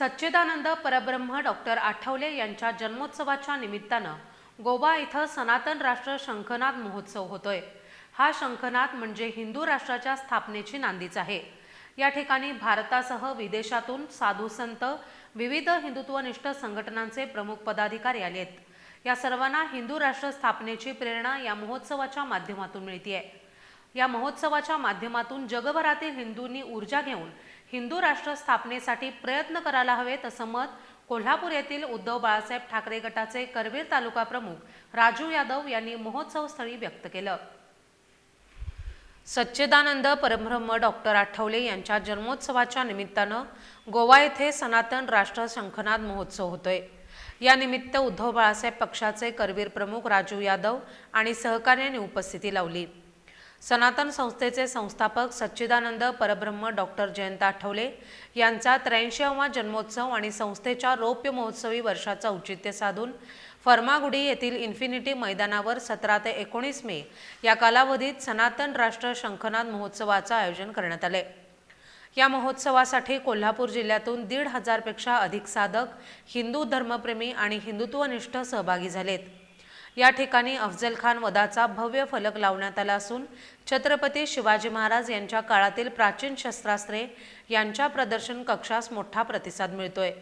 सच्चिदानंद परब्रह्म डॉक्टर आठवले यांच्या जन्मोत्सवाच्या निमित्तानं गोवा इथं सनातन राष्ट्र शंखनाद महोत्सव होतोय. हा शंखनाद म्हणजे हिंदू राष्ट्राच्या स्थापनेची नांदीच आहे. या ठिकाणी भारतासह विदेशातून साधू संत विविध हिंदुत्वनिष्ठ संघटनांचे प्रमुख पदाधिकारी आलेत या सर्वांना हिंदू राष्ट्र स्थापनेची प्रेरणा या महोत्सवाच्या माध्यमातून मिळतीये. या महोत्सवाच्या माध्यमातून जगभरातील हिंदूंनी ऊर्जा घेऊन हिंदू राष्ट्र स्थापनेसाठी प्रयत्न करायला हवेत असं मत कोल्हापूर येथील उद्धव बाळासाहेब ठाकरे गटाचे करवीर तालुका प्रमुख राजू यादव यांनी महोत्सव स्थळी व्यक्त केलं. सच्चिदानंद परब्रह्म डॉक्टर आठवले यांच्या जन्मोत्सवाच्या निमित्तानं गोवा येथे सनातन राष्ट्र शंखनाद महोत्सव होतोय. या निमित्त उद्धव बाळासाहेब पक्षाचे करवीर प्रमुख राजू यादव आणि सहकार्याने उपस्थिती लावली. सनातन संस्थेचे संस्थापक सच्चिदानंद परब्रह्म डॉक्टर जयंत आठवले यांचा त्र्याऐंशीवा जन्मोत्सव आणि संस्थेच्या रौप्य महोत्सवी वर्षाचं औचित्य साधून फर्मागुडी येथील इन्फिनिटी मैदानावर सतरा ते एकोणीस मे या कालावधीत सनातन राष्ट्र शंखनाद महोत्सवाचं आयोजन करण्यात आले. या महोत्सवासाठी कोल्हापूर जिल्ह्यातून दीड हजारपेक्षा अधिक साधक हिंदू धर्मप्रेमी आणि हिंदुत्वनिष्ठ सहभागी झालेत. या ठिकाणी अफजल खान वधाचा भव्य फलक लावण्यात आला असून छत्रपती शिवाजी महाराज यांच्या काळातील प्राचीन शस्त्रास्त्रे यांच्या प्रदर्शन कक्षास मोठा प्रतिसाद मिळतोय.